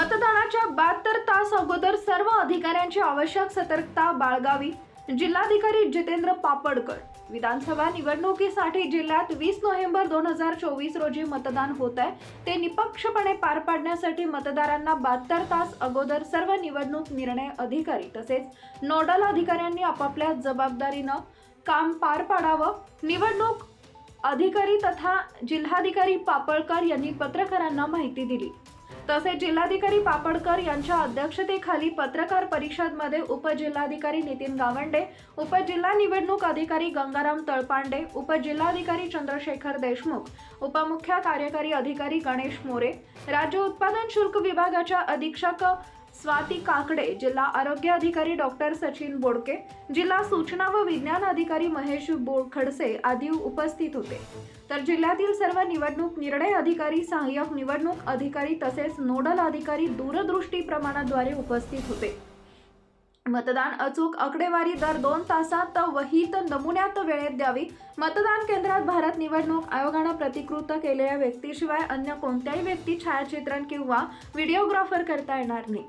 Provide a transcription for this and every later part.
मतदानाच्या बहात्तर तास अगोदर सर्व अधिकाऱ्यांची आवश्यक सतर्कता बाळगावी. जिल्हाधिकारी जितेंद्र पापडकर. विधानसभा निवडणुकीसाठी जिल्ह्यात वीस नोव्हेंबर दोन हजार चोवीस रोजी मतदान होत आहे. ते निपक्षपणे पार पाडण्यासाठी मतदारांना बहात्तर तास अगोदर सर्व निवडणूक निर्णय अधिकारी तसेच नोडल अधिकाऱ्यांनी आपापल्या जबाबदारीनं काम पार पाडावं. निवडणूक अधिकारी तथा जिल्हाधिकारी पापळकर यांनी पत्रकारांना माहिती दिली. तसेच जिल्हाधिकारी पापडकर यांच्या अध्यक्षतेखाली पत्रकार परिषदमध्ये उपजिल्हाधिकारी नितीन गावंडे उपजिल्हा निवडणूक अधिकारी गंगाराम तळपांडे उपजिल्हाधिकारी चंद्रशेखर देशमुख उपमुख्य कार्यकारी अधिकारी गणेश मोरे राज्य उत्पादन शुल्क विभागाच्या अधीक्षक स्वाती काकडे जिल्हा आरोग्य अधिकारी डॉक्टर सचिन बोडके जिल्हा सूचना व विज्ञान अधिकारी महेश बोरखडसे आदी उपस्थित होते. तर जिल्ह्यातील सर्व निवडणूक निर्णय अधिकारी सहाय्यक निवडणूक अधिकारी तसेच नोडल अधिकारी दूरदृष्टी प्रमाणाद्वारे उपस्थित होते. मतदान अचूक आकडेवारी दर दोन तासात वहीत नमुन्यात वेळेत द्यावी. मतदान केंद्रात भारत निवडणूक आयोगानं प्रतिकृत केलेल्या व्यक्तीशिवाय अन्य कोणत्याही व्यक्ती छायाचित्रण किंवा व्हिडिओग्राफर करता येणार नाही.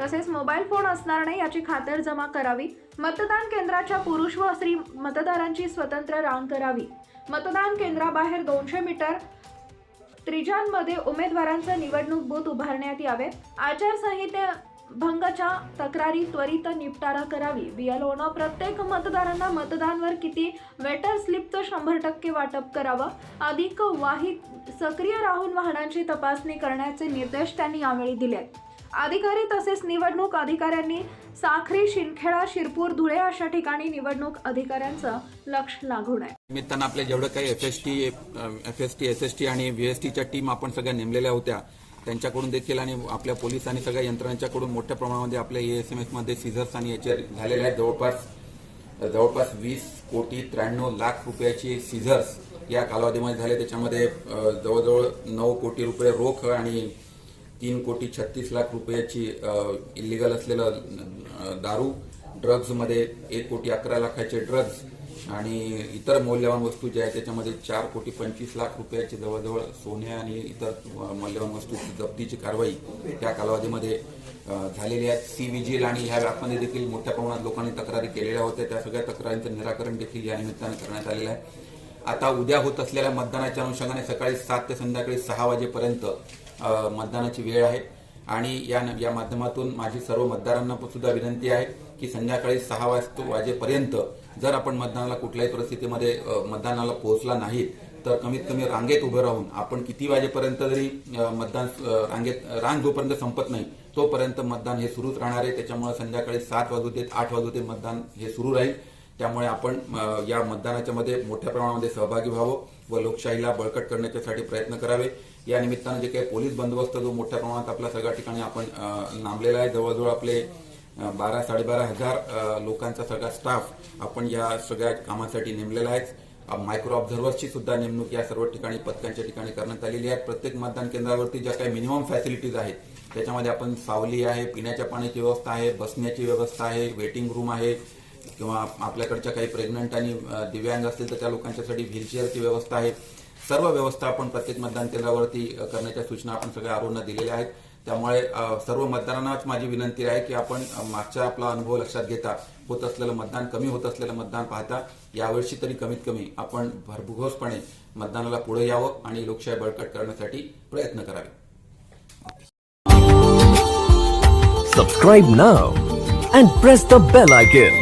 तसेच मोबाईल फोन असणार नाही याची खातरजमा करावी. मतदान केंद्राच्या पुरुष व स्त्री मतदारांची स्वतंत्र रांग करावी. मतदान केंद्राबाहेर दोनशे मीटर त्रिजांमध्ये उमेदवारांचं निवडणूक बूथ उभारण्यात यावे. आचारसंहिते भंगच्या तक्रारी त्वरित निपटारा करावी. बीएलओनं प्रत्येक मतदारांना मतदानवर किती वेटर स्लिपचं शंभर टक्के वाटप करावं? अधिक वाहित सक्रिय राहून वाहनांची तपासणी करण्याचे निर्देश त्यांनी यावेळी दिले अधिकारी तसेच निवडणूक अधिकाऱ्यांनी साखरी शिंदखेडा शिरपूर धुळे अशा ठिकाणी निवडणूक अधिकाऱ्यांचं लक्ष लागून आहे. निमित्तानं आपल्या जेवढं काही F S T F S T S S T आणि व्ही एस टीच्या टीम आपण सगळ्या नेमलेल्या होत्या त्यांच्याकडून देखील आणि आपल्या पोलीस आणि सगळ्या यंत्रणांच्याकडून मोठ्या प्रमाणामध्ये आपल्या ए एस एम एसमध्ये आणि याचे झालेले आहेत. जवळपास जवळपास वीस कोटी त्र्याण्णव लाख रुपयाची सीझर्स या कालावधीमध्ये झाले. त्याच्यामध्ये जवळजवळ नऊ कोटी रुपये रोख आणि तीन कोटी छत्तीस लाख रुपयाची इलिगल असलेलं दारू ड्रग्जमध्ये एक कोटी अकरा लाखाचे ड्रग्ज आणि इतर मौल्यवान वस्तू ज्या आहेत त्याच्यामध्ये चार कोटी पंचवीस लाख रुपयाची जवळजवळ सोने आणि इतर मौल्यवान वस्तूची जप्तीची कारवाई त्या कालावधीमध्ये झालेली आहे. सी विजिल आणि ह्या व्यापामध्ये देखील मोठ्या प्रमाणात लोकांनी तक्रारी केलेल्या होत्या. त्या सगळ्या तक्रारींचं निराकरण देखील या निमित्तानं करण्यात आलेलं आहे. आता उद्या होत असलेल्या मतदानाच्या अनुषंगाने सकाळी सात ते संध्याकाळी सहा वाजेपर्यंत मतदानाची वेळ आहे. आणि या या माध्यमातून माझी सर्व मतदारांना सुद्धा विनंती आहे की संध्याकाळी सहा वाजता वाजेपर्यंत जर आपण मतदानाला कुठल्याही परिस्थितीमध्ये मतदानाला पोहोचला नाही तर कमीत कमी रांगेत उभं राहून आपण किती वाजेपर्यंत जरी मतदान रांगेत रांग जोपर्यंत संपत नाही तोपर्यंत मतदान हे सुरूच राहणार आहे. त्याच्यामुळे संध्याकाळी सात वाजू देत आठ वाजू देत मतदान हे सुरू राहील. त्यामुळे आपण या मतदानाच्या मध्ये मोठ्या प्रमाणामध्ये सहभागी व्हावं व लोकशाहीला बळकट करण्याच्यासाठी प्रयत्न करावे. या निमित्तानं जे काही पोलीस बंदोबस्त जो मोठ्या प्रमाणात आपल्या सगळ्या ठिकाणी आपण नांबलेला नामलेला आहे. जवळजवळ आपले बारा साडेबारा हजार लोकांचा सगळा स्टाफ आपण या सगळ्या कामासाठी नेमलेला आहे. मायक्रो ऑब्झर्व्हर्सची सुद्धा नेमणूक या सर्व ठिकाणी पथकांच्या ठिकाणी करण्यात आलेली आहे. प्रत्येक मतदान केंद्रावरती ज्या काही मिनिमम फॅसिलिटीज आहेत त्याच्यामध्ये आपण सावली आहे पिण्याच्या पाण्याची व्यवस्था आहे बसण्याची व्यवस्था आहे वेटिंग रूम आहे किंवा आपल्याकडच्या काही प्रेग्नंट आणि दिव्यांग असतील तर त्या लोकांच्यासाठी व्हीलचेअरची व्यवस्था आहे. सर्व व्यवस्था आपण प्रत्येक मतदान केंद्रावरती करण्याच्या सूचना आपण सगळ्या आरोना दिलेल्या आहेत. त्यामुळे सर्व मतदारांनाच माझी विनंती आहे की आपण मागचा आपला अनुभव लक्षात घेता. होत असलेलं मतदान कमी होत असलेलं मतदान पाहता. यावर्षी तरी कमीत कमी आपण भरभुघोसपणे मतदानाला पुढे यावं आणि लोकशाही बळकट करण्यासाठी प्रयत्न करावे. Subscribe now and press the bell icon